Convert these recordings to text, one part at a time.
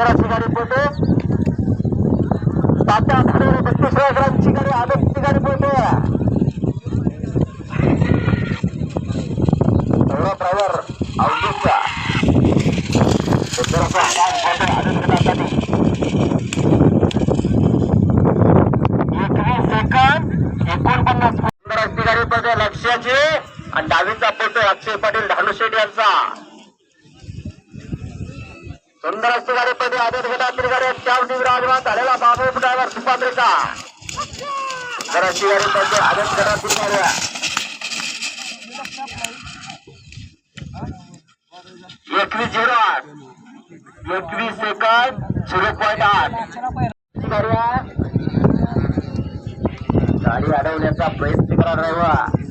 सुंदर अशी गाडी पळते तात्या आठवडे बत्तीस ग्रामची गाडी आदतची गाडी पळते एवढा ड्रायव्हर अवधूतचा सुंदर असा आवाज पळतोय आदत गटासाठी एकवीस सेकंद एकोणपन्नास सुंदर अशी गाडी पळते लक्ष्याची आणि डावीचा पळतोय अक्षय पाटील धानुशेट यांचा सुंदर अशी गाडी पडली आदत गटातील गाडी चावटी विराजमान झालेला बाबू ड्रायव्हर सुपात्रिका. सुंदर अशी गाडी पडली आदत गटातील गाड्या एकवीस झिरो आठ. एकवीस सेकंद झिरो पॉईंट आठ. गाडी अडवण्याचा प्रयत्न करा ड्रायव्हर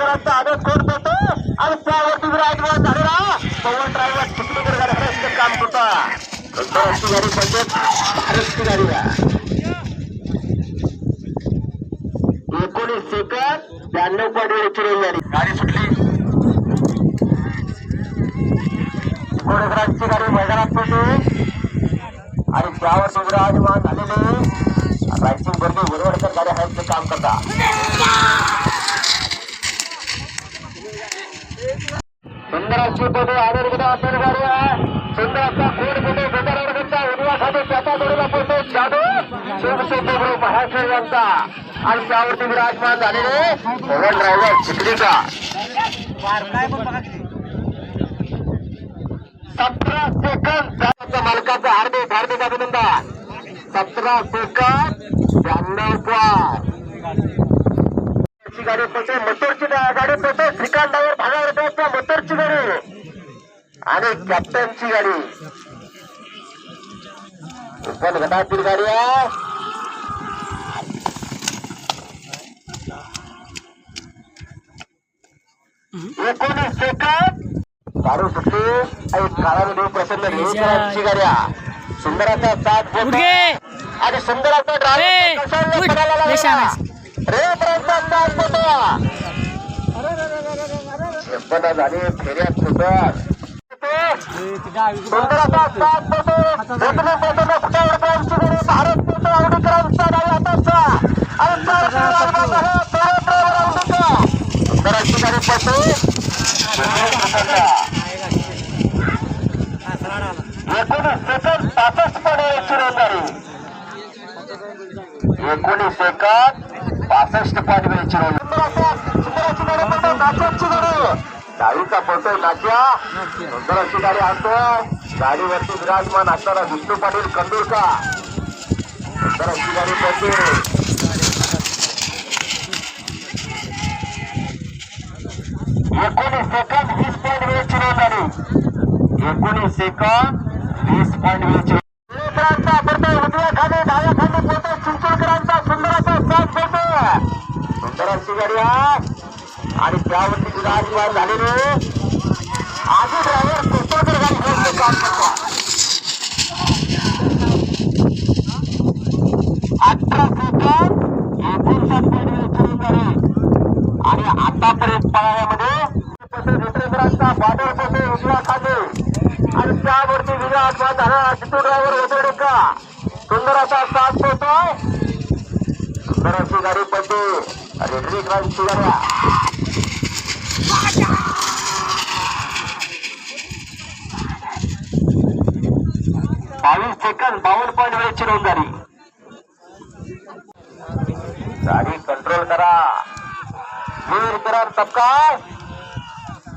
तरीला आदर आदेश कोण करतो आणि त्यावरती विराजमान झालेला पवन ड्रायव्हर चिखलीकर गाडी काम करतो. अशी गाडी पाहिजे हरसची गाडी एकोणीस सेकंद ब्याण्णव पॉईंट वेळ गाडी. गाडी सुटली. कोडेकरांची गाडी मैदानात पडते आणि त्यावर विराजमान झालेले रायसिंग गर्दी वरवडकर गाड्या आहेत ते काम सुंदर अशी पदे आदरगडा असेल गाडी सुंदर असा कोण पदे गोदावरचा उजव्या उद्यासाठी त्याचा जोडीला पडतो जादू शिवसेना ग्रुप महाराष्ट्र यांचा आणि त्यावरती विराजमान झालेले पवन ड्रायव्हर चिखलीचा. सतरा सेकंद त्याच्या मालकाचं हार्दिक हार्दिक अभिनंदन. सतरा सेकंद ब्याण्णव पॉईंट गाडी पडते मथुरची गाडी पडते श्रीकांतावर भागा रुपयाच्या मथुरची गाडी. आणि कॅप्टनची गाडी. ओपन गटातील गाडी आहे. एकोणीस सेकंद. दारू सुट्टी आणि काळामध्ये प्रसन्न रेवकरांची गाड्या सुंदराचा साथ उडगे. आणि सुंदराचा ड्रायव्हर उठ. झाली भारत आणि एकोणीस सेकंद पासष्ट पॉईंट चिरंदारी एकोणीस सेकंद पासष्ट पॉईंट वेळ पडतोय नाच्या सुंदर अशी गाडी आणतोय गाडीवरती विराजमान असणारा विष्णू पाटील कंदुरका सुंदर अशी गाडी पडते. एकोणीस सेकंद वीस पॉईंट वेळ चिरवणारी एकोणीस सेकंद वीस पॉईंट वेळ चिरवणारा पडतोय उजव्या खाली डाव्या खाली पडतोय चिंचोळकरांचा सुंदराचा साथ पडतोय सुंदर आणि त्यावरती विराजमान झालेले आधी ड्रायव्हर चिंचोळकर गाडी घेऊन काम करतो अठरा सेकंद एकोणसाठ पॉईंट वेळ चिरवणारी आणि आतापर्यंत पळाल्यामध्ये दुसरेकरांचा पोटे उजव्या आणि त्यावरती विजय आत्मा झाला. चितू ड्रायव्हर उतरडे का? सुंदर असा साथ पोहोचोय सुंदर अशी गाडी पडते रेड्रिकरांची गाड्या बावीस सेकंद बावन्न पॉईंट वेळेची नोंदणी गाडी कंट्रोल करा वीर करार तपकाय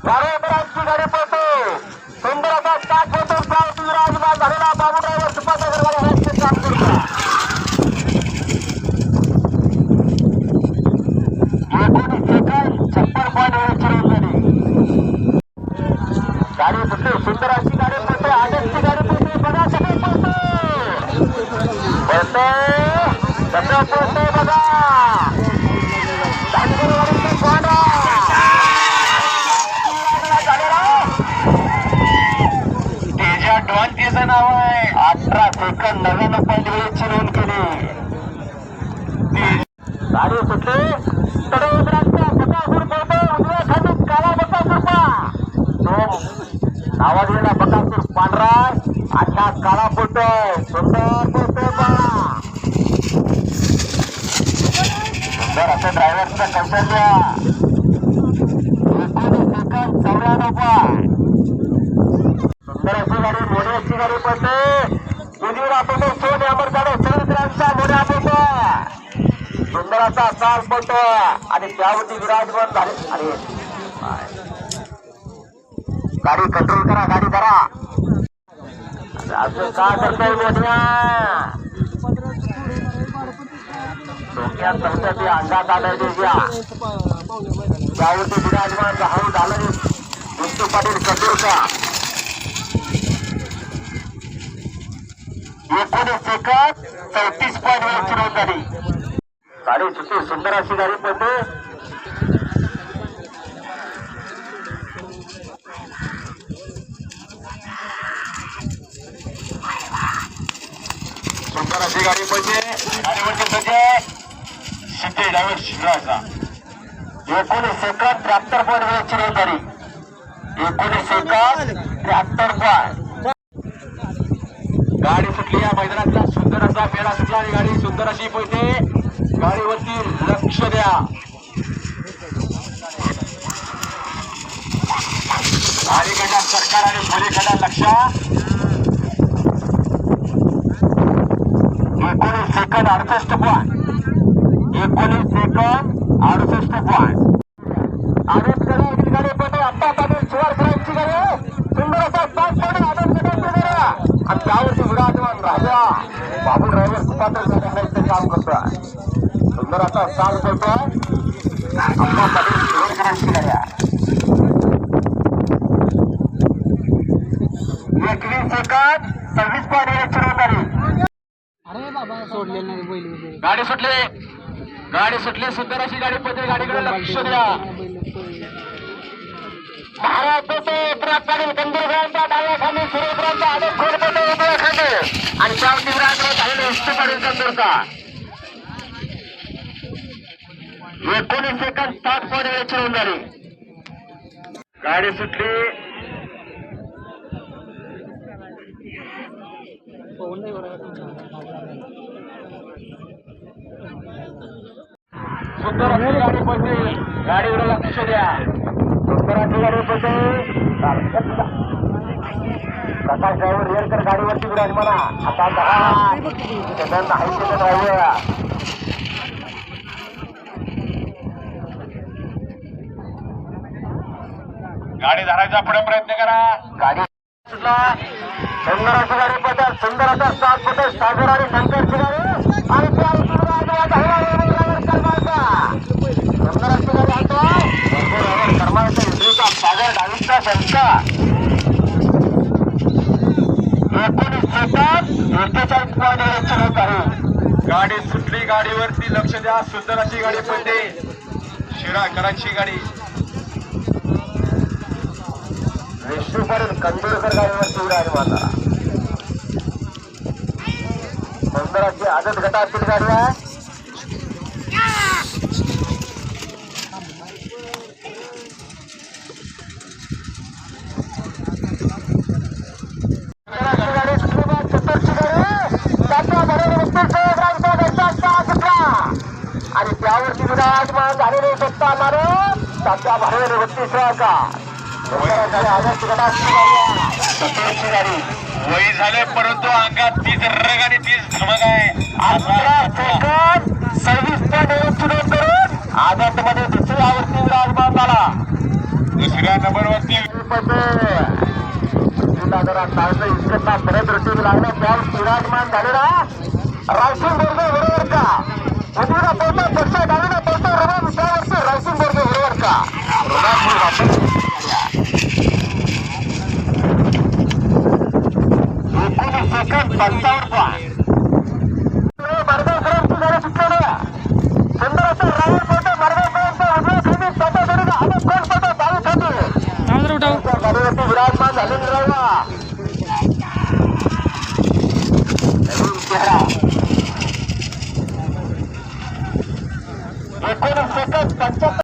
बारोबरांची गाडी पळतो सुंदर असा स्टार्ट होतो सावती विराजमान झालेला बाबू ड्रायव्हर सुपाचा गाडी सुटली सुंदर अशी गाडी पडते आदर्शची गाडी पडते बघा सगळे पडतो. पडतो सगळं पडतोय बघा नाव आहे अठरा सेकंद नव्याण्णव पॉईंट वेळची नोंद केली गाडी सुटली तडे नावाजलेला बकासूर पांढरा अशा काळा पडतोय सुंदर पडतोय सुंदर असं ड्रायव्हरचं कौशल्य एकोणीस सेकंद चौऱ्याण्णव सुंदर अशी गाडी मोठी अशी गाडी पडते. उजवीला पडतो सोन अमर जाधव समुद्रांचा मोठ्या पडतो सुंदर असा साल पडतो. आणि त्यावरती विराजमान झाले. अरे गाडी कंट्रोल करा गाडी करा असं का करताय मोठ्या डोक्यात चौथ्या ते अंगात आलं त्याच्या त्यावरती विराजमान राहून झालं. विष्णू पाटील कंट्रोलचा एकोणीस सेकंद चौतीस पॉईंट वेळची नोंद झाली गाडी सुंदर अशी गाडी पडते सुंदर अशी गाडी पडते गाडीवरची सज्जे म्हणजे शिंदे ड्रायव्हर शिवराजा एकोणीस सेकंद त्र्याहत्तर पॉईंट वेळची नोंद झाली एकोणीस सेकंद त्र्याहत्तर पॉईंट गाडी सुटली या मैदानातला. सुंदर असा पेढा सुटला आणि गाडी सुंदर अशी पळते गाडीवरती लक्ष द्या. गाडीकडल्या सरकार आणि पोलीकडल्या लक्ष. पॉईंट अडुसष्ट पॉईंट एकोणीस सेकंद अडुसष्ट पॉईंट आनंदकडे गाडी पडते आत्ता पाटील शिवार सरांची गाडी. सुंदर असा पाच पडून आनंदकडे आणि त्यावरती विराजमान राजा. बाबू ड्रायव्हर सुपात्र करण्याचं काम करतोय. सुंदर असा साल करतोय आत्ता पाटील शिवार सरांची गाड्या एकवीस सेकंद सव्वीस पॉईंट एक सुरू झाली अरे बाबा सोडलेलं नाही बैल वगैरे. गाडी सुटली. गाडी सुटली. सुंदर अशी गाडी पडते गाडीकडे लक्ष द्या. महाराष्ट्राचे उत्तराखंड कंदुरगावचा डाव्या खाली सुरेंद्रांचा खाली आणि झालेले एकोणीस सेकंद पॉईंट वेळची झाली गाडी सुटली. पवन नाही बरोबर सुंदर अशी गाडी पडते गाडीवर लक्ष द्या. सुंदर अशी गाडी पडते प्रकाश ड्रायव्हर येईल तर गाडीवरती विराजमाना. आता दहा. सेकंद आहे ते ड्रायव्हर गाडी धरायचा पुढे प्रयत्न करा. गाडी सुंदर असं गाडी पडतात सुंदर असा सात पडत सागर आणि शंकरची गाडी. आणि त्या गाडी गाडी सुटली गाडीवरती लक्ष द्या. सुंदराची गाडी पडते शिराकरांची गाडी. विष्णूपर्यंत कंदोरकर गाडीवरती विराजमान झाला सुंदर आदत गटातील गाडी आहे सुंदर अशी गाडी सुटली बा, चतुरची गाडी. त्याच्या बरोबर उत्तरचं ग्रामचा घरचा सहा सुटला. आणि त्यावरती विराजमान झालेले सत्ता त्याच्या भारेवर बत्तीस का वय झाले परंतु अंगात तीच रग आणि तीच धमक आहे. सव्वीस पॉईंट एक सुरू करून आदत मध्ये दुसऱ्या आवृत्ती विराजमान झाला. दुसऱ्या नंबरवरती इतकं परत रुटीन लागलं त्यावर विराजमान झालेला रायसिंग बोर्ग बरोबर का? उजवीला पळतो पक्षा डावीला पळतो रमण त्यावरती रायसिंग बोर्ग बरोबर का रुणापूर